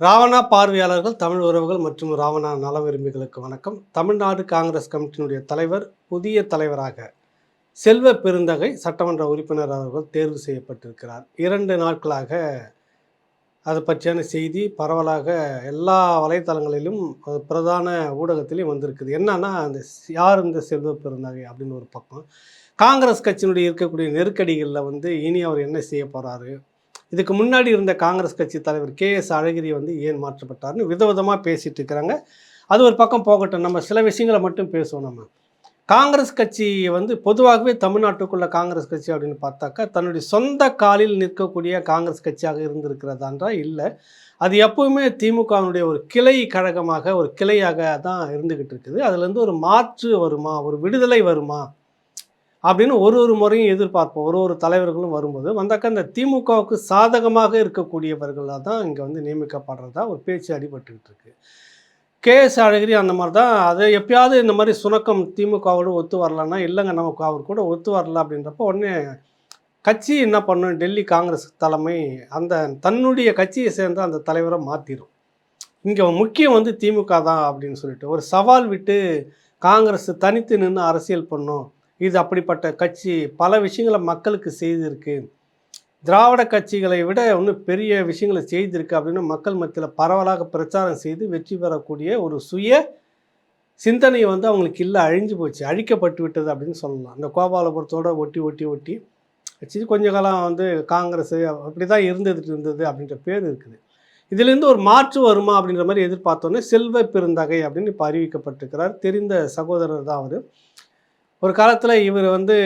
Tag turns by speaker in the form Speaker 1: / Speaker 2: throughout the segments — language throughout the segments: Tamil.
Speaker 1: ராவணா பார்வையாளர்கள் தமிழ் உறவுகள் மற்றும் ராவணா நல விரும்பிகளுக்கு வணக்கம். தமிழ்நாடு காங்கிரஸ் கமிட்டியினுடைய தலைவர் புதிய தலைவராக செல்வ பெருந்தகை சட்டமன்ற உறுப்பினர் அவர்கள் தேர்வு செய்யப்பட்டிருக்கிறார். இரண்டு நாட்களாக அது பற்றியான செய்தி பரவலாக எல்லா வலைத்தளங்களிலும் அது பிரதான ஊடகத்திலையும் வந்திருக்குது. என்னன்னா அந்த யார் இந்த செல்வ பெருந்தகை அப்படின்னு ஒரு பக்கம். காங்கிரஸ் கட்சியினுடைய இருக்கக்கூடிய நெருக்கடிகளில் வந்து இனி அவர் என்ன செய்ய போகிறாரு இதுக்கு முன்னாடி இருந்த காங்கிரஸ் கட்சி தலைவர் கே எஸ் அழகிரி வந்து ஏன் மாற்றப்பட்டார்னு விதவிதமாக பேசிட்டு இருக்கிறாங்க. அது ஒரு பக்கம் போகட்டும். நம்ம சில விஷயங்களை மட்டும் பேசுவோம் நம்ம. காங்கிரஸ் கட்சி வந்து பொதுவாகவே தமிழ்நாட்டுக்குள்ள காங்கிரஸ் கட்சி அப்படின்னு பார்த்தாக்கா தன்னுடைய சொந்த காலில் நிற்கக்கூடிய காங்கிரஸ் கட்சியாக இருந்திருக்கிறதான்றா? இல்லை. அது எப்பவுமே திமுகவினுடைய ஒரு கிளை கழகமாக ஒரு கிளையாக தான் இருந்துக்கிட்டு இருக்குது. அதுலேருந்து ஒரு மாற்று வருமா? ஒரு விடுதலை வருமா? அப்படின்னு ஒரு ஒரு முறையும் எதிர்பார்ப்போம். ஒரு ஒரு தலைவர்களும் வரும்போது வந்தாக்கா இந்த திமுகவுக்கு சாதகமாக இருக்கக்கூடியவர்களாக தான் இங்கே வந்து நியமிக்கப்படுறதா? ஒரு பேச்சு அடிபட்டுக்கிட்டு இருக்கு கே எஸ் அழகிரி அந்த மாதிரி தான் அதை எப்பயாவது இந்த மாதிரி சுணக்கம் திமுகவோடு ஒத்து வரலன்னா இல்லைங்க நமக்கு அவர் கூட ஒத்து வரல. அப்படின்றப்ப உடனே கட்சி என்ன பண்ணும்? டெல்லி காங்கிரஸ் தலைமை அந்த தன்னுடைய கட்சியை சேர்ந்த அந்த தலைவரை மாற்றிடும் இங்கே முக்கியம் வந்து திமுக தான் அப்படின்னு சொல்லிட்டு ஒரு சவால் விட்டு காங்கிரஸ் தனித்து நின்று அரசியல் பண்ணும். இது அப்படிப்பட்ட கட்சி பல விஷயங்களை மக்களுக்கு செய்திருக்கு. திராவிட கட்சிகளை விட இன்னும் பெரிய விஷயங்களை செய்திருக்கு அப்படின்னு மக்கள் மத்தியில் பரவலாக பிரச்சாரம் செய்து வெற்றி பெறக்கூடிய ஒரு சுய சிந்தனை வந்து அவங்களுக்கு இல்லை அழிஞ்சு போச்சு அழிக்கப்பட்டு விட்டது அப்படின்னு சொல்லலாம். அந்த கோபாலபுரத்தோட ஒட்டி ஒட்டி ஒட்டி வச்சு கொஞ்ச காலம் வந்து காங்கிரஸ் அப்படி தான் இருந்துட்டு இருந்தது அப்படின்ற பேர் இருக்குது. இதுலேருந்து ஒரு மாற்று வருமா அப்படின்ற மாதிரி எதிர்பார்த்தோன்னே செல்வ பெருந்தகை அப்படின்னு இப்போ அறிவிக்கப்பட்டிருக்கிறார். தெரிந்த சகோதரர் தான் அவர். ஒரு காலத்தில் இவர் வந்து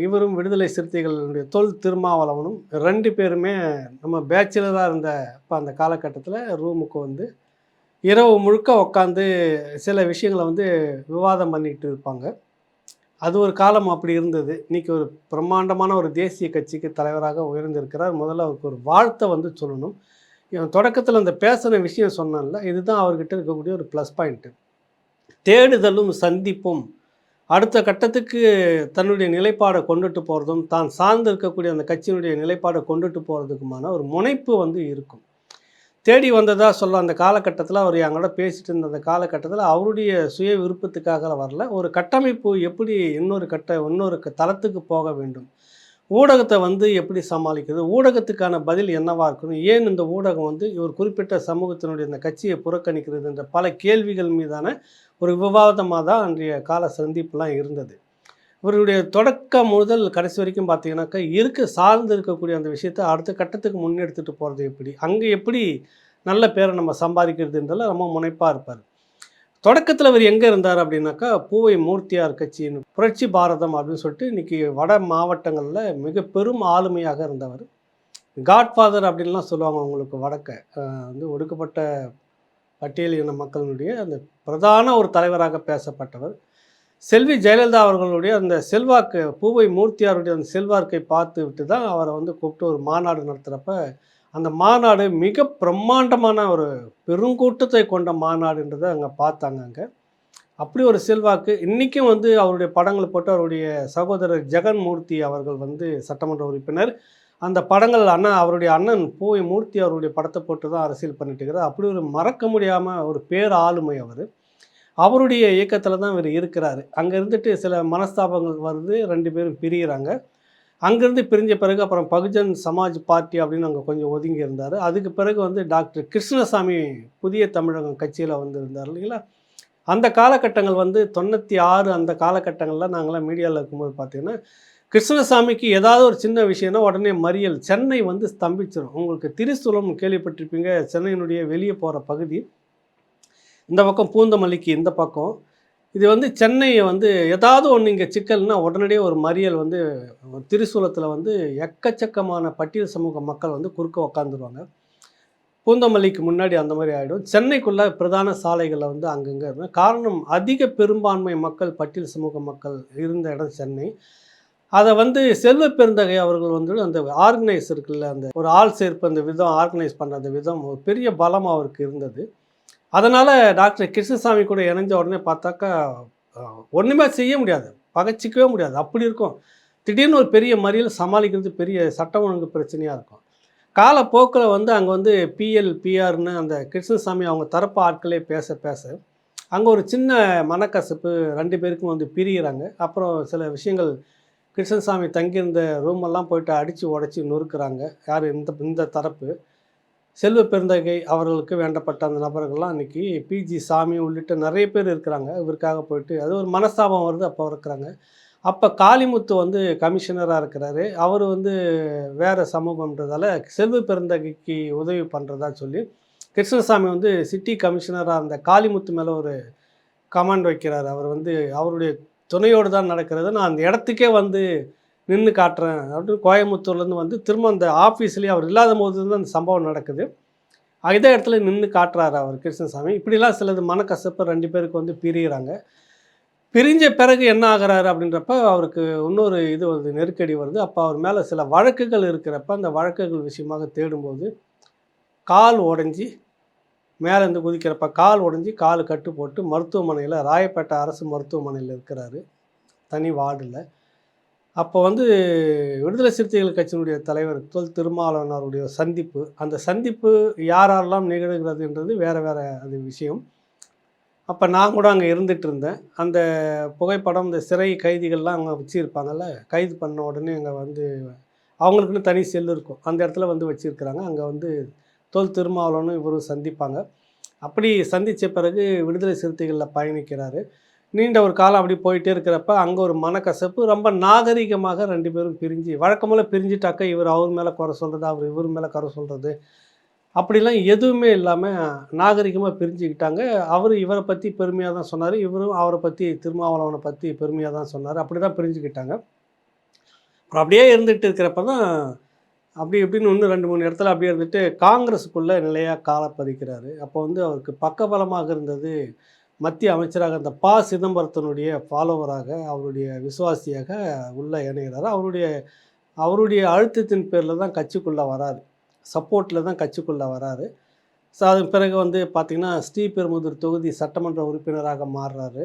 Speaker 1: இவரும் விடுதலை சிறுத்தைகளுடைய தொல் திருமாவளவனும் ரெண்டு பேருமே நம்ம பேச்சுலராக இருந்த இப்போ அந்த காலகட்டத்தில் ரூமுக்கு வந்து இரவு முழுக்க உட்காந்து சில விஷயங்களை வந்து விவாதம் பண்ணிகிட்டு இருப்பாங்க. அது ஒரு காலம் அப்படி இருந்தது. இன்றைக்கி ஒரு பிரம்மாண்டமான ஒரு தேசிய கட்சிக்கு தலைவராக உயர்ந்திருக்கிறார். முதல்ல அவருக்கு ஒரு வாழ்த்தை வந்து சொல்லணும். இவன் தொடக்கத்தில் அந்த பேசின விஷயம் சொன்னான்ல இதுதான் அவர்கிட்ட இருக்கக்கூடிய ஒரு ப்ளஸ் பாயிண்ட்டு தேடுதலும் சந்திப்பும் அடுத்த கட்டத்துக்கு தன்னுடைய நிலைப்பாடை கொண்டுட்டு போகிறதும் தான் சார்ந்து இருக்கக்கூடிய அந்த கட்சியினுடைய நிலைப்பாடை கொண்டுட்டு போகிறதுக்குமான ஒரு முனைப்பு வந்து இருக்கும். தேடி வந்ததாக சொல்ல அந்த காலகட்டத்தில் அவர் எங்களோட பேசிட்டு இருந்த அந்த காலகட்டத்தில் அவருடைய சுய விருப்பத்துக்காக வரல. ஒரு கட்டமைப்பு எப்படி இன்னொரு கட்ட இன்னொரு தளத்துக்கு போக வேண்டும்? ஊடகத்தை வந்து எப்படி சமாளிக்கிறது? ஊடகத்துக்கான பதில் என்னவாக இருக்கணும்? ஏன் இந்த ஊடகம் வந்து ஒரு குறிப்பிட்ட சமூகத்தினுடைய இந்த கட்சியை புறக்கணிக்கிறது? என்ற பல கேள்விகள் மீதான ஒரு விவாதமாக தான் அன்றைய கால சந்திப்புலாம் இருந்தது. இவருடைய தொடக்கம் முதல் கடைசி வரைக்கும் பார்த்தீங்கன்னாக்கா இருக்க சார்ந்து இருக்கக்கூடிய அந்த விஷயத்தை அடுத்த கட்டத்துக்கு முன்னெடுத்துட்டு போகிறது எப்படி? அங்கே எப்படி நல்ல பேரை நம்ம சம்பாதிக்கிறதுன்றதில் ரொம்ப முனைப்பாக இருப்பார். தொடக்கத்தில் அவர் எங்கே இருந்தார் அப்படின்னாக்கா பூவை மூர்த்தியார் கட்சியின் புரட்சி பாரதம் அப்படின்னு சொல்லிட்டு இன்றைக்கி வட மாவட்டங்களில் மிக பெரும் ஆளுமையாக இருந்தவர். காட்ஃபாதர் அப்படின்லாம் சொல்லுவாங்க அவங்களுக்கு வடக்க. வந்து ஒடுக்கப்பட்ட பட்டியல் இன மக்களினுடைய அந்த பிரதான ஒரு தலைவராக பேசப்பட்டவர். செல்வி ஜெயலலிதா அவர்களுடைய அந்த செல்வாக்கு பூவை மூர்த்தியாருடைய அந்த செல்வாக்கை பார்த்து விட்டு தான் அவரை வந்து கூப்பிட்டு ஒரு மாநாடு நடத்துகிறப்ப அந்த மாநாடு மிக பிரம்மாண்டமான ஒரு பெருங்கூட்டத்தை கொண்ட மாநாடுன்றதை அங்கே பார்த்தாங்க அங்கே. அப்படி ஒரு செல்வாக்கு. இன்றைக்கும் வந்து அவருடைய படங்களை போட்டு அவருடைய சகோதரர் ஜெகன்மூர்த்தி அவர்கள் வந்து சட்டமன்ற உறுப்பினர். அந்த படங்கள் அண்ணன் அவருடைய அண்ணன் பூவை மூர்த்தி அவருடைய படத்தை போட்டு தான் அரசியல் பண்ணிட்டு இருக்கிறார் அப்படி ஒரு மறக்க முடியாமல் ஒரு பேர் ஆளுமை அவர். அவருடைய இயக்கத்தில் தான் இவர் இருக்கிறாரு. அங்கே இருந்துட்டு சில மனஸ்தாபங்கள் வருது. ரெண்டு பேரும் பிரிகிறாங்க அங்கேருந்து பிரிஞ்ச பிறகு அப்புறம் பகுஜன் சமாஜ் பார்ட்டி அப்படின்னு அங்கே கொஞ்சம் ஒதுங்கி இருந்தார். அதுக்கு பிறகு வந்து டாக்டர் கிருஷ்ணசாமி புதிய தமிழகம் கட்சியில் வந்து இருந்தார் இல்லைங்களா? அந்த காலகட்டங்கள் வந்து தொண்ணூற்றி ஆறு அந்த காலகட்டங்களில் நாங்களாம் மீடியாவில் இருக்கும்போது பார்த்தீங்கன்னா கிருஷ்ணசாமிக்கு ஏதாவது ஒரு சின்ன விஷயம்னா உடனே மறியல். சென்னை வந்து ஸ்தம்பிச்சிடும் உங்களுக்கு திரிசூலம் கேள்விப்பட்டிருப்பீங்க. சென்னையினுடைய வெளியே போகிற பகுதி. இந்த பக்கம் பூந்தமல்லிக்கு இந்த பக்கம். இது வந்து சென்னையை வந்து ஏதாவது ஒன்று இங்கே சிக்கல்னா உடனடியே ஒரு மறியல் வந்து திரிசூலத்தில் வந்து எக்கச்சக்கமான பட்டியல் சமூக மக்கள் வந்து குறுக்க உக்காந்துருவாங்க. பூந்தமல்லிக்கு முன்னாடி அந்த மாதிரி ஆகிடும் சென்னைக்குள்ள பிரதான சாலைகளில் வந்து அங்கங்கே இருக்கும் காரணம் அதிக பெரும்பான்மை மக்கள் பட்டியல் சமூக மக்கள் இருந்த இடம் சென்னை. அதை வந்து செல்வ பெருந்தகை அவர்கள் வந்து அந்த ஆர்கனைஸ் இருக்குல்ல அந்த ஒரு ஆள் சேர்ப்பு அந்த விதம் ஆர்கனைஸ் பண்ணுற அந்த விதம் ஒரு பெரிய பலம் அவருக்கு இருந்தது. அதனால் டாக்டர் கிருஷ்ணசாமி கூட இணைஞ்ச உடனே பார்த்தாக்கா ஒன்றுமே செய்ய முடியாது. பகச்சிக்கவே முடியாது. அப்படி இருக்கும். திடீர்னு ஒரு பெரிய மறியல் சமாளிக்கிறது பெரிய சட்டம் ஒழுங்கு பிரச்சனையாக இருக்கும். காலப்போக்கில் வந்து அங்கே வந்து பிஎல் பிஆர்னு அந்த கிருஷ்ணசாமி அவங்க தரப்பு ஆட்களே பேச பேச அங்கே ஒரு சின்ன மனக்கசப்பு ரெண்டு பேருக்கும் வந்து பிரிகிறாங்க அப்புறம் சில விஷயங்கள் கிருஷ்ணசாமி தங்கியிருந்த ரூமெல்லாம் போயிட்டு அடித்து உடச்சி நொறுக்குறாங்க. யார்? இந்த இந்த தரப்பு. செல்வ பெருந்தகை அவர்களுக்கு வேண்டப்பட்ட அந்த நபர்கள்லாம் இன்றைக்கி பிஜி சாமி உள்ளிட்ட நிறைய பேர் இருக்கிறாங்க. இவருக்காக போயிட்டு அது ஒரு மனஸ்தாபம் வருது. அப்போ இருக்கிறாங்க. அப்போ காளிமுத்து வந்து கமிஷனராக இருக்கிறாரு. அவர் வந்து வேறு சமூகம்ன்றதால செல்வ பெருந்தகைக்கு உதவி பண்ணுறதா சொல்லி கிருஷ்ணசாமி வந்து சிட்டி கமிஷனராக இருந்த காளிமுத்து மேலே ஒரு கமாண்ட் வைக்கிறார். அவர் வந்து அவருடைய துணையோடு தான் நடக்கிறது நான் அந்த இடத்துக்கே வந்து நின்று காட்டுறேன் அப்படின்னு கோயம்புத்தூர்லேருந்து வந்து திரும்ப அந்த ஆஃபீஸ்லேயே அவர் இல்லாத போது தான் அந்த சம்பவம் நடக்குது. அதே இடத்துல நின்று காட்டுறாரு அவர் கிருஷ்ணசாமி. இப்படிலாம் சிலது மனக்கசப்பு ரெண்டு பேருக்கு வந்து பிரிகிறாங்க பிரிஞ்ச பிறகு என்ன ஆகிறாரு அப்படின்றப்ப அவருக்கு இன்னொரு இது வருது நெருக்கடி வருது. அப்போ அவர் மேலே சில வழக்குகள் இருக்கிறப்ப அந்த வழக்குகள் விஷயமாக தேடும்போது கால் உடஞ்சி மேலேருந்து குதிக்கிறப்ப கால் உடஞ்சி கால் கட்டு போட்டு மருத்துவமனையில் ராயப்பேட்டை அரசு மருத்துவமனையில் இருக்கிறாரு. தனி வார்டில். அப்போ வந்து விடுதலை சிறுத்தைகள் கட்சியினுடைய தலைவர் தொல் திருமாவளவனாருடைய சந்திப்பு அந்த சந்திப்பு யாரெல்லாம் நிகழ்கிறதுன்றது வேறு வேறு அது விஷயம். அப்போ நான் கூட அங்கே இருந்துட்டு இருந்தேன். அந்த புகைப்படம் இந்த சிறை கைதிகள்லாம் அங்கே வச்சுருப்பாங்கல்ல கைது பண்ண உடனே அங்கே வந்து அவங்களுக்குன்னு தனி செல் இருக்கும். அந்த இடத்துல வந்து வச்சுருக்குறாங்க. அங்கே வந்து தொல் திருமாவளவனும் இவரும் சந்திப்பாங்க. அப்படி சந்தித்த பிறகு விடுதலை சிறுத்தைகளில் பயணிக்கிறாரு. நீண்ட ஒரு காலம் அப்படி போயிட்டே இருக்கிறப்ப அங்கே ஒரு மனக்கசப்பு ரொம்ப நாகரிகமாக ரெண்டு பேரும் பிரிஞ்சு வழக்கமாக பிரிஞ்சுட்டாக்க இவர் அவர் மேலே குறை சொல்கிறது அவர் இவர் மேலே குறை சொல்கிறது அப்படிலாம் எதுவுமே இல்லாமல் நாகரிகமாக பிரிஞ்சுக்கிட்டாங்க. அவர் இவரை பற்றி பெருமையாக தான் சொன்னார் இவரும் அவரை பற்றி திருமாவளவனை பற்றி பெருமையாக தான் சொன்னார் அப்படி தான் பிரிஞ்சுக்கிட்டாங்க. அப்புறம் அப்படியே இருந்துகிட்டு இருக்கிறப்ப தான் அப்படி இப்படின்னு ஒன்று ரெண்டு மூணு இடத்துல அப்படியே இருந்துட்டு காங்கிரஸுக்குள்ளே நிலையாக காலை பதிக்கிறாரு அப்போ வந்து அவருக்கு பக்கபலமாக இருந்தது மத்திய அமைச்சராக இருந்த ப. சிதம்பரத்தினுடைய ஃபாலோவராக அவருடைய விசுவாசியாக உள்ளே இணைகிறார். அவருடைய அவருடைய அழுத்தத்தின் பேரில் தான் கட்சிக்குள்ளே வராரு. சப்போர்ட்டில் தான் கட்சிக்குள்ளே வராரு. ஸோ அதன் பிறகு வந்து பார்த்திங்கன்னா ஸ்ரீபெருமுதூர் தொகுதி சட்டமன்ற உறுப்பினராக மாறுறாரு.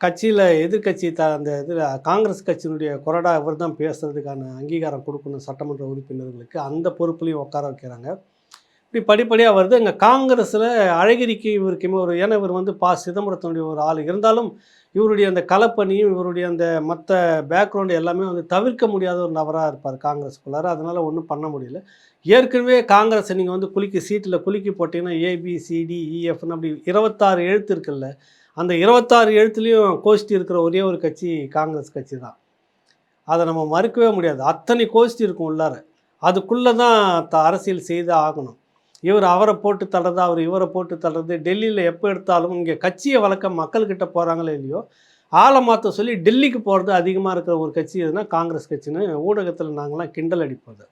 Speaker 1: கட்சியில் எதிர்கட்சி த அந்த இதில் காங்கிரஸ் கட்சியினுடைய கொறடா இவர் தான் பேசுகிறதுக்கான அங்கீகாரம் கொடுக்கணும் சட்டமன்ற உறுப்பினர்களுக்கு. அந்த பொறுப்புலையும் உட்கார வைக்கிறாங்க. இப்படி படிப்படியாக வருது. எங்கள் காங்கிரஸில் அழகிரிக்கு இவருக்குமே ஒரு ஏன்னா இவர் வந்து பா. சிதம்பரத்தினுடைய ஒரு ஆள். இருந்தாலும் இவருடைய அந்த கலப்பணியும் இவருடைய அந்த மற்ற பேக்ரவுண்டு எல்லாமே வந்து தவிர்க்க முடியாத ஒரு நபராக இருப்பார் காங்கிரஸுக்குள்ளார அதனால் ஒன்றும் பண்ண முடியல. ஏற்கனவே காங்கிரஸை நீங்கள் வந்து குலுக்கி சீட்டில் குலுக்கி போட்டிங்கன்னா ஏபிசிடி இஎஃப்னு e, அப்படி இருபத்தாறு எழுத்து இருக்குல்ல. அந்த இருபத்தாறு எழுத்துலேயும் கோஷ்டி இருக்கிற ஒரே ஒரு கட்சி காங்கிரஸ் கட்சி தான். அதை நம்ம மறுக்கவே முடியாது. அத்தனை கோஷ்டி இருக்கும் உள்ளார. அதுக்குள்ளே தான் த அரசியல் செய்து ஆகணும். இவர் அவரை போட்டு தள்ளுறது அவர் இவரை போட்டு தள்ளுறது டெல்லியில் எப்போ எடுத்தாலும் இங்கே கட்சியை வளர்க்க மக்கள்கிட்ட போகிறாங்களே இல்லையோ ஆளை மாற்ற சொல்லி டெல்லிக்கு போகிறது அதிகமாக இருக்கிற ஒரு கட்சி எதுனா காங்கிரஸ் கட்சின்னு ஊடகத்தில் நாங்களாம் கிண்டல் அடிப்போது.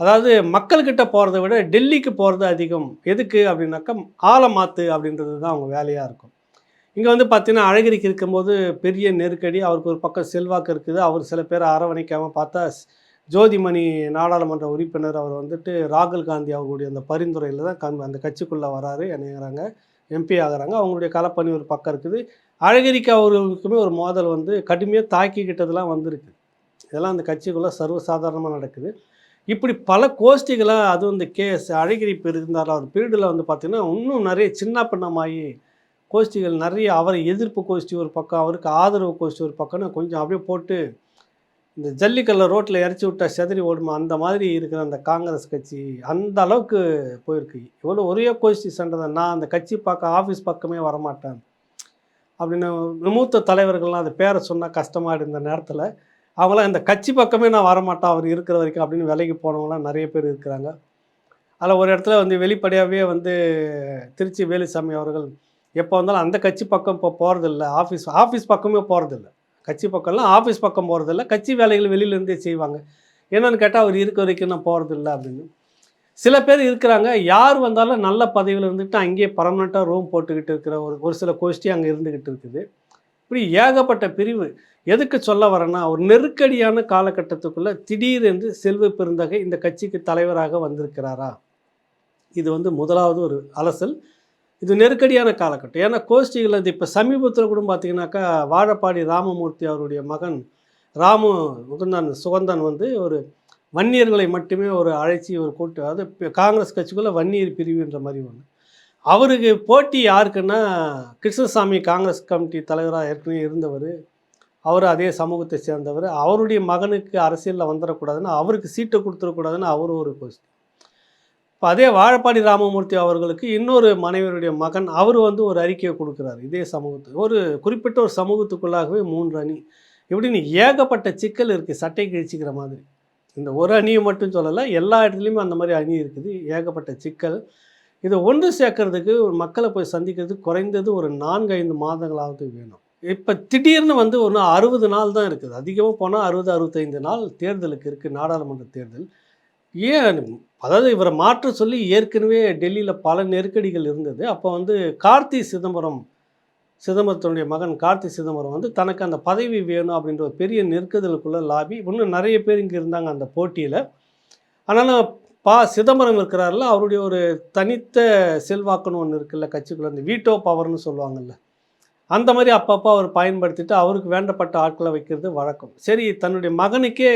Speaker 1: அதாவது மக்கள்கிட்ட போகிறத விட டெல்லிக்கு போகிறது அதிகம். எதுக்கு அப்படின்னாக்கா ஆளை மாற்று அப்படின்றது தான் அவங்க வேலையாக இருக்கும். இங்கே வந்து பார்த்தீங்கன்னா அழகிரிக்கு இருக்கும்போது பெரிய நெருக்கடி அவருக்கு ஒரு பக்கம் செல்வாக்கு இருக்குது. அவர் சில பேரை அரவணைக்காமல் பார்த்தா ஜோதிமணி நாடாளுமன்ற உறுப்பினர் அவர் வந்துட்டு ராகுல் காந்தி அவர்களுடைய அந்த பரிந்துரையில் தான் கண் அந்த கட்சிக்குள்ளே வராரு என்னங்கிறாங்க. எம்பி ஆகிறாங்க. அவங்களுடைய களப்பணி ஒரு பக்கம் இருக்குது. அழகிரிக்கு அவர்களுக்குமே ஒரு மோதல் வந்து கடுமையாக தாக்கிக்கிட்டதெல்லாம் வந்திருக்கு. இதெல்லாம் அந்த கட்சிக்குள்ளே சர்வசாதாரணமாக நடக்குது. இப்படி பல கோஷ்டிகளாக அதுவும் இந்த கேஎஸ் அழகிரி இருந்தார் அவர் பீரியடில் வந்து பார்த்திங்கன்னா இன்னும் நிறைய சின்ன பின்னமாகி கோஷ்டிகள் நிறைய அவரை எதிர்ப்பு கோஷ்டி ஒரு பக்கம் அவருக்கு ஆதரவு கோஷ்டி ஒரு பக்கம்னு கொஞ்சம் அப்படியே போட்டு இந்த ஜல்லிக்கல்ல ரோட்டில் இறச்சி விட்டா செதறி ஓடுமா? அந்த மாதிரி இருக்கிற அந்த காங்கிரஸ் கட்சி அந்த அளவுக்கு போயிருக்கு. இவ்வளோ ஒரே கோஷ்டி சண்டை தான். நான் அந்த கட்சி பார்க்க ஆஃபீஸ் பக்கமே வரமாட்டேன். அப்படின்னு மூத்த தலைவர்கள்லாம் அது பேரை சொன்னால் கஷ்டமாக இருந்த நேரத்தில். அவங்களாம் இந்த கட்சி பக்கமே நான் வரமாட்டேன் அவர் இருக்கிற வரைக்கும் அப்படின்னு விலைக்கு போனவங்களாம் நிறைய பேர் இருக்கிறாங்க. அதில் ஒரு இடத்துல வந்து வெளிப்படையாகவே வந்து திருச்சி வேலுசாமி அவர்கள் எப்போ வந்தாலும் அந்த கட்சி பக்கம் இப்போ போகிறதில்ல ஆஃபீஸ் ஆஃபீஸ் பக்கமே போகிறதில்ல கட்சி பக்கம்லாம் ஆஃபீஸ் பக்கம் போகிறதில்ல கட்சி வேலைகள் வெளியிலேருந்தே செய்வாங்க. என்னென்னு கேட்டால் அவர் இருக்க வரைக்கும் நான் போகிறதில்ல அப்படின்னு. சில பேர் இருக்கிறாங்க. யார் வந்தாலும் நல்ல பதவியில் இருந்துட்டு அங்கேயே பர்மனெண்ட்டாக ரூம் போட்டுக்கிட்டு இருக்கிற ஒரு ஒரு சில கோஷ்டி அங்கே இருந்துக்கிட்டு இருக்குது. இப்படி ஏகப்பட்ட பிரிவு. எதுக்கு சொல்ல வரேன்னா ஒரு நெருக்கடியான காலகட்டத்துக்குள்ளே திடீரென்று செல்வ பெருந்தகை இந்த கட்சிக்கு தலைவராக வந்திருக்கிறாரா? இது வந்து முதலாவது ஒரு அலசல். இது நெருக்கடியான காலகட்டம். ஏன்னா கோஷ்டிகள் அது இப்போ சமீபத்தில் கூட பார்த்தீங்கன்னாக்கா வாழப்பாடி ராமமூர்த்தி அவருடைய மகன் ராமு முகுந்தன் சுகந்தன் வந்து ஒரு வன்னியர்களை மட்டுமே ஒரு அழைச்சி ஒரு கூட்டு அதாவது காங்கிரஸ் கட்சிக்குள்ளே வன்னியர் பிரிவுன்ற மாதிரி ஒன்று அவருக்கு போட்டி யாருக்குன்னா கிருஷ்ணசாமி காங்கிரஸ் கமிட்டி தலைவராக ஏற்கனவே இருந்தவர். அவர் அதே சமூகத்தை சேர்ந்தவர். அவருடைய மகனுக்கு அரசியலில் வந்துடக்கூடாதுன்னு அவருக்கு சீட்டை கொடுத்துடக்கூடாதுன்னு அவர் ஒரு கோஷ்டி. இப்போ அதே வாழப்பாடி ராமமூர்த்தி அவர்களுக்கு இன்னொரு மனைவியருடைய மகன் அவர் வந்து ஒரு அறிக்கையை கொடுக்குறாரு இதே சமூகத்துக்கு ஒரு குறிப்பிட்ட ஒரு சமூகத்துக்குள்ளாகவே மூன்று அணி. இப்படின்னு ஏகப்பட்ட சிக்கல் இருக்குது சட்டை கிழிச்சிக்கிற மாதிரி. இந்த ஒரு அணியை மட்டும் சொல்லலை எல்லா இடத்துலையுமே அந்த மாதிரி அணி இருக்குது ஏகப்பட்ட சிக்கல். இதை ஒன்று சேர்க்கறதுக்கு மக்களை போய் சந்திக்கிறதுக்கு குறைந்தது ஒரு நான்கு ஐந்து மாதங்களாவது வேணும். இப்போ திடீர்னு வந்து ஒன்று அறுபது நாள் தான் இருக்குது. அதிகமாக போனால் அறுபது அறுபத்தைந்து நாள் தேர்தலுக்கு இருக்குது நாடாளுமன்ற தேர்தல். ஏன் அதாவது இவரை மாற்ற சொல்லி ஏற்கனவே டெல்லியில் பல நெருக்கடிகள் இருந்தது. அப்போ வந்து கார்த்தி சிதம்பரம் சிதம்பரத்தினுடைய மகன் கார்த்தி சிதம்பரம் வந்து தனக்கு அந்த பதவி வேணும் அப்படின்ற ஒரு பெரிய நெருக்குதலுக்குள்ள லாபி. இன்னும் நிறைய பேர் இங்கே இருந்தாங்க அந்த போட்டியில். ஆனாலும் பா சிதம்பரம் இருக்கிறார்ல அவருடைய ஒரு தனித்த செல்வாக்குன்னு ஒன்று இருக்குல்ல கட்சிக்குள்ள அந்த வீட்டோ பவர்னு சொல்லுவாங்கல்ல. அந்த மாதிரி அப்பப்போ அவர் பயன்படுத்திட்டு அவருக்கு வேண்டப்பட்ட ஆட்களை வைக்கிறது வழக்கம். சரி தன்னுடைய மகனுக்கே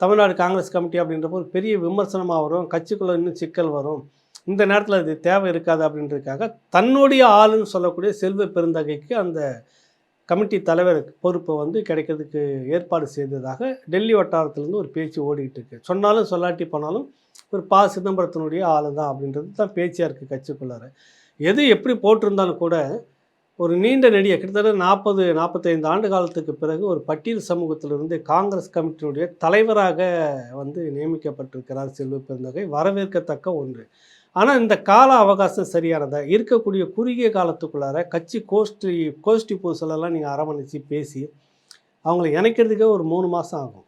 Speaker 1: தமிழ்நாடு காங்கிரஸ் கமிட்டி அப்படின்றப்போ ஒரு பெரிய விமர்சனமாக வரும். கட்சிக்குள்ளே இன்னும் சிக்கல் வரும். இந்த நேரத்தில் இது தேவை இருக்காது அப்படின்றதுக்காக தன்னுடைய ஆளுன்னு சொல்லக்கூடிய செல்வ பெருந்தகைக்கு அந்த கமிட்டி தலைவர் பொறுப்பை வந்து கிடைக்கிறதுக்கு ஏற்பாடு செய்ததாக டெல்லி வட்டாரத்திலேருந்து ஒரு பேச்சு ஓடிக்கிட்டு இருக்கு. சொன்னாலும் சொல்லாட்டி போனாலும் ஒரு பா சிதம்பரத்தினுடைய ஆளு தான் அப்படின்றது தான் பேச்சியாக இருக்குது கட்சிக்குள்ளார. எது எப்படி போட்டிருந்தாலும் கூட ஒரு நீண்ட நெடிய கிட்டத்தட்ட நாற்பது நாற்பத்தைந்து ஆண்டு காலத்துக்கு பிறகு ஒரு பட்டியல் சமூகத்திலிருந்து காங்கிரஸ் கமிட்டியினுடைய தலைவராக வந்து நியமிக்கப்பட்டிருக்கிறார் செல்வ பெருந்தகை. வரவேற்கத்தக்க ஒன்று. ஆனால் இந்த கால அவகாசம் சரியானதா? இருக்கக்கூடிய குறுகிய காலத்துக்குள்ளார கட்சி கோஷ்டி கோஷ்டி பூசலெல்லாம் நீங்கள் அரவணைச்சு பேசி அவங்கள இணைக்கிறதுக்கே ஒரு மூணு மாதம் ஆகும்.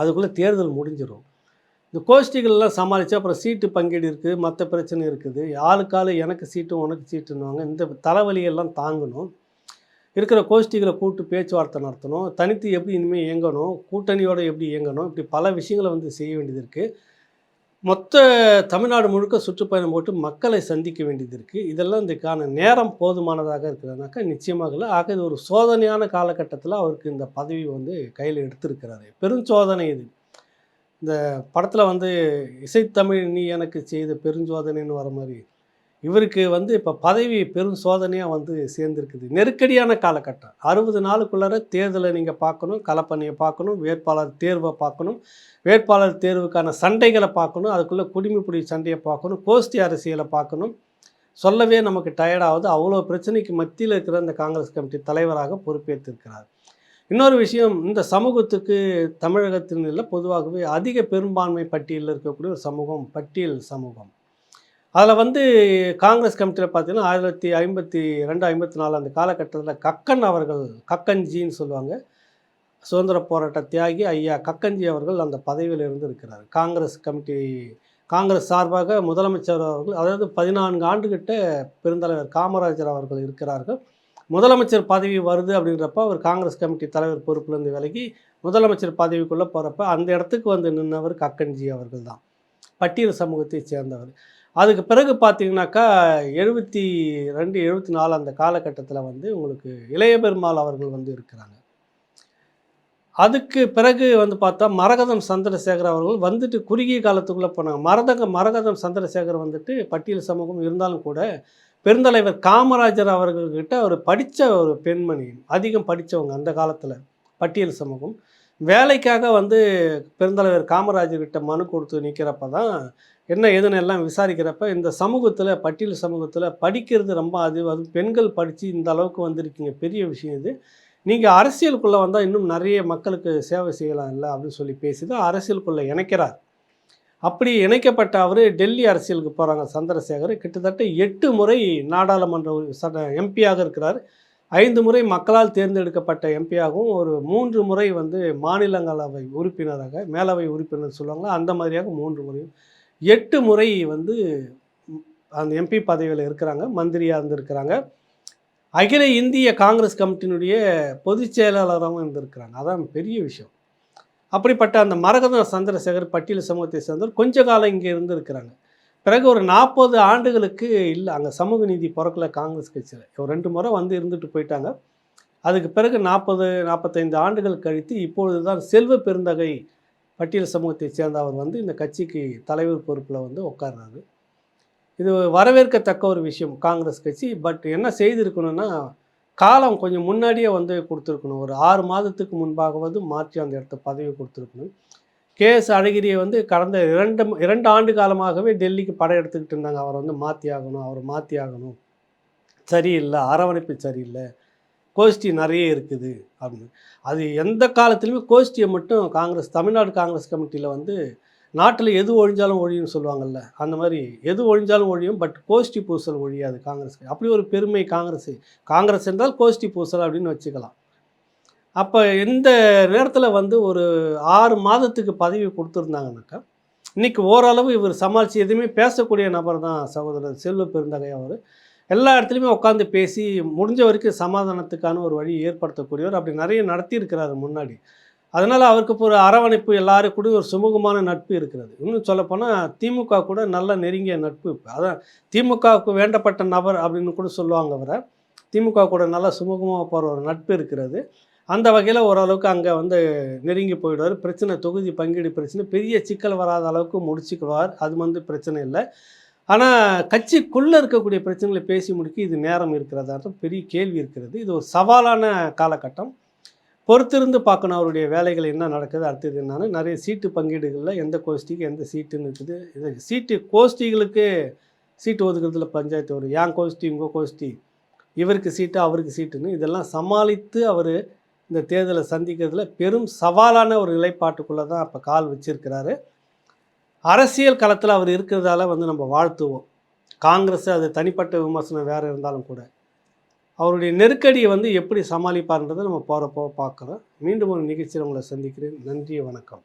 Speaker 1: அதுக்குள்ளே தேர்தல் முடிஞ்சிடும் இந்த கோஷ்டிகள்லாம் சமாளித்து அப்புறம் சீட்டு பங்கீடு இருக்குது மற்ற பிரச்சனை இருக்குது. ஆளுக்காலு எனக்கு சீட்டு உனக்கு சீட்டுன்னுவாங்க. இந்த தலைவலியெல்லாம் தாங்கணும். இருக்கிற கோஷ்டிகளை கூட்டு பேச்சுவார்த்தை நடத்தணும். தனித்து எப்படி இனிமேல் இயங்கணும்? கூட்டணியோடு எப்படி இயங்கணும்? இப்படி பல விஷயங்களை வந்து செய்ய வேண்டியது இருக்குது மொத்த தமிழ்நாடு முழுக்க சுற்றுப்பயணம் போட்டு மக்களை சந்திக்க வேண்டியது இருக்குது இதெல்லாம் இதுக்கான நேரம் போதுமானதாக இருக்கிறதுனாக்கா நிச்சயமாக இல்லை. ஆக இது ஒரு சோதனையான காலகட்டத்தில் அவருக்கு இந்த பதவி வந்து கையில் எடுத்திருக்கிறாரு. பெருஞ்சோதனை இது. இந்த படத்தில் வந்து இசைத்தமிழ் நீ எனக்கு செய்த பெருஞ்சோதனைன்னு வர மாதிரி இவருக்கு வந்து இப்போ பதவி பெரும் சோதனையாக வந்து சேர்ந்துருக்குது. நெருக்கடியான காலகட்டம். அறுபது நாளுக்குள்ளார தேர்தலை நீங்கள் பார்க்கணும் கலப்பணியை பார்க்கணும் வேட்பாளர் தேர்வை பார்க்கணும் வேட்பாளர் தேர்வுக்கான சண்டைகளை பார்க்கணும் அதுக்குள்ளே குடிமைப்பிடி சண்டையை பார்க்கணும் கோஷ்டி அரசியலை பார்க்கணும். சொல்லவே நமக்கு டயர்டாகுது அவ்வளோ பிரச்சனைக்கு மத்தியில் இருக்கிற இந்த காங்கிரஸ் கமிட்டி தலைவராக பொறுப்பேற்றிருக்கிறார். இன்னொரு விஷயம் இந்த சமூகத்துக்கு தமிழகத்தின் இல்லை பொதுவாகவே அதிக பெரும்பான்மை பட்டியலில் இருக்கக்கூடிய ஒரு சமூகம் பட்டியல் சமூகம். அதில் வந்து காங்கிரஸ் கமிட்டியில் பார்த்தீங்கன்னா ஆயிரத்தி தொள்ளாயிரத்தி ஐம்பத்தி ரெண்டு ஐம்பத்தி நாலு அந்த காலகட்டத்தில் கக்கன் அவர்கள் கக்கன்ஜின்னு சொல்லுவாங்க. சுதந்திர போராட்ட தியாகி ஐயா கக்கன்ஜி அவர்கள் அந்த பதவியில் இருந்து இருக்கிறார். காங்கிரஸ் கமிட்டி காங்கிரஸ் சார்பாக முதலமைச்சர் அவர்கள் அதாவது பதினான்கு ஆண்டுகிட்ட பெருந்தலைவர் காமராஜர் அவர்கள் இருக்கிறார்கள். முதலமைச்சர் பதவி வருது அப்படின்றப்ப அவர் காங்கிரஸ் கமிட்டி தலைவர் பொறுப்புலேருந்து விலகி முதலமைச்சர் பதவிக்குள்ளே போகிறப்ப அந்த இடத்துக்கு வந்து நின்றவர் கக்கன்ஜி அவர்கள் தான் பட்டியல் சமூகத்தை சேர்ந்தவர். அதுக்கு பிறகு பார்த்தீங்கன்னாக்கா எழுபத்தி ரெண்டு எழுபத்தி நாலு அந்த காலகட்டத்தில் வந்து உங்களுக்கு இளைய பெருமாள் அவர்கள் வந்து இருக்கிறாங்க. அதுக்கு பிறகு வந்து பார்த்தா மரகதம் சந்திரசேகர் அவர்கள் வந்துட்டு குறுகிய காலத்துக்குள்ளே போனாங்க. மரதங்க மரகதம் சந்திரசேகர் வந்துட்டு பட்டியல் சமூகம் இருந்தாலும் கூட பெருந்தலைவர் காமராஜர் அவர்கள்கிட்ட ஒரு படித்த ஒரு பெண்மணி அதிகம் படித்தவங்க அந்த காலத்தில் பட்டியல் சமூகம். வேலைக்காக வந்து பெருந்தலைவர் காமராஜர்கிட்ட மனு கொடுத்து நிற்கிறப்ப தான் என்ன ஏதுன்னு எல்லாம் விசாரிக்கிறப்ப இந்த சமூகத்தில் பட்டியல் சமூகத்தில் படிக்கிறது ரொம்ப அது அது பெண்கள் படித்து இந்த அளவுக்கு வந்திருக்கீங்க பெரிய விஷயம் இது. நீங்கள் அரசியலுக்குள்ளே வந்தால் இன்னும் நிறைய மக்களுக்கு சேவை செய்யலாம் இல்லை அப்படின்னு சொல்லி பேசி தான் அரசியலுக்குள்ளே இணைக்கிறார். அப்படி இணைக்கப்பட்ட அவர் டெல்லி அரசியலுக்கு போகிறாங்க சந்திரசேகர். கிட்டத்தட்ட எட்டு முறை நாடாளுமன்ற சட்ட எம்பியாக இருக்கிறார். ஐந்து முறை மக்களால் தேர்ந்தெடுக்கப்பட்ட எம்பியாகவும் ஒரு மூன்று முறை வந்து மாநிலங்களவை உறுப்பினராக மேலவை உறுப்பினர் சொல்லுவாங்களா அந்த மாதிரியாக மூன்று முறையும். எட்டு முறை வந்து அந்த எம்பி பதவியில் இருக்கிறாங்க மந்திரியாக இருந்திருக்கிறாங்க. அகில இந்திய காங்கிரஸ் கமிட்டியினுடைய பொதுச் செயலாளராகவும் இருந்திருக்கிறாங்க. அதான் பெரிய விஷயம். அப்படிப்பட்ட அந்த மரகத சந்திரசேகர் பட்டியல் சமூகத்தை சேர்ந்தவர் கொஞ்ச காலம் இங்கே இருந்திருக்கிறாங்க. பிறகு ஒரு நாற்பது ஆண்டுகளுக்கு இல்லை அங்கே சமூக நீதி பிறக்கல காங்கிரஸ் கட்சியில். ஒரு ரெண்டு முறை வந்து இருந்துட்டு போயிட்டாங்க. அதுக்கு பிறகு நாற்பது நாற்பத்தைந்து ஆண்டுகள் கழித்து இப்பொழுது தான் செல்வ பெருந்தகை பட்டியல் சமூகத்தை சேர்ந்த அவர் வந்து இந்த கட்சிக்கு தலைவர் பொறுப்பில் வந்து உட்கார்றாரு. இது வரவேற்கத்தக்க ஒரு விஷயம் காங்கிரஸ் கட்சி. பட் என்ன செய்திருக்கணும்னா காலம் கொஞ்சம் முன்னாடியே வந்து கொடுத்துருக்கணும். ஒரு ஆறு மாதத்துக்கு முன்பாகவது மாற்றி அந்த இடத்த பதவி கொடுத்துருக்கணும். கே எஸ் அழகிரியை வந்து கடந்த இரண்டு இரண்டு ஆண்டு காலமாகவே டெல்லிக்கு படம் எடுத்துக்கிட்டு இருந்தாங்க. அவரை வந்து மாற்றி ஆகணும் அவரை மாற்றி ஆகணும். சரியில்லை அரவணைப்பு சரியில்லை. கோஷ்டி நிறைய இருக்குது அப்படின்னு. அது எந்த காலத்துலையுமே கோஷ்டியை மட்டும் காங்கிரஸ் தமிழ்நாடு காங்கிரஸ் கமிட்டியில் வந்து நாட்டில் எது ஒழிஞ்சாலும் ஒழியும்னு சொல்லுவாங்கள்ல அந்த மாதிரி எது ஒழிஞ்சாலும் ஒழியும் பட் கோஷ்டி பூசல் ஒழியாது காங்கிரஸ் அப்படி ஒரு பெருமை காங்கிரஸ் காங்கிரஸ் என்றால் கோஷ்டி பூசல் அப்படின்னு வச்சுக்கலாம். அப்போ இந்த நேரத்தில் வந்து ஒரு ஆறு மாதத்துக்கு பதவி கொடுத்துருந்தாங்கனாக்கா இன்றைக்கி ஓரளவு இவர் சமாளித்து எதுவுமே பேசக்கூடிய நபர் தான் சகோதரர் செல்வ பெருந்தகை அவர். எல்லா இடத்துலையுமே உட்காந்து பேசி முடிஞ்ச வரைக்கும் சமாதானத்துக்கான ஒரு வழி ஏற்படுத்தக்கூடியவர். அப்படி நிறைய நடத்தியிருக்கிறாரு முன்னாடி. அதனால் அவருக்கு ஒரு அரவணைப்பு எல்லாரும் கூட ஒரு சுமூகமான நட்பு இருக்கிறது. இன்னும் சொல்லப்போனால் திமுக கூட நல்ல நெருங்கிய நட்பு இப்போ. அதான் திமுகவுக்கு வேண்டப்பட்ட நபர் அப்படின்னு கூட சொல்லுவாங்க அவரை. திமுக கூட நல்லா சுமூகமாக போகிற ஒரு நட்பு இருக்கிறது. அந்த வகையில் ஓரளவுக்கு அங்கே வந்து நெருங்கி போயிடுவார். பிரச்சனை தொகுதி பங்கீடு பிரச்சனை பெரிய சிக்கல் வராத அளவுக்கு முடிச்சுக்குவார். அது வந்து பிரச்சனை இல்லை. ஆனால் கட்சிக்குள்ளே இருக்கக்கூடிய பிரச்சனைகளை பேசி முடிக்க இது நேரம் இருக்கிறதா. பெரிய கேள்வி இருக்கிறது. இது ஒரு சவாலான காலகட்டம். பொறுத்திருந்து பார்க்கணும் அவருடைய வேலைகள் என்ன நடக்குது அடுத்தது என்னன்னு. நிறைய சீட்டு பங்கீடுகளில் எந்த கோஷ்டிக்கு எந்த சீட்டுன்னு இருக்குது இது சீட்டு கோஷ்டிகளுக்கு சீட்டு ஒதுக்குறதுல பஞ்சாயத்து வரும் ஏன் கோஷ்டி உங்கள் கோஷ்டி? இவருக்கு சீட்டு அவருக்கு சீட்டுன்னு? இதெல்லாம் சமாளித்து அவர் இந்த தேர்தலை சந்திக்கிறதுல பெரும் சவாலான ஒரு நிலைப்பாட்டுக்குள்ளே தான் இப்போ கால் வச்சிருக்கிறாரு. அரசியல் களத்தில் அவர் இருக்கிறதால வந்து நம்ம வாழ்த்துவோம். காங்கிரஸ் அது தனிப்பட்ட விமர்சனம் வேறு இருந்தாலும் கூட. அவருடைய நெருக்கடியை வந்து எப்படி சமாளிப்பார்ன்றதை நம்ம போகிறப்போ பார்க்குறோம். மீண்டும் ஒரு நிகழ்ச்சியில் உங்களை சந்திக்கிறேன். நன்றி வணக்கம்.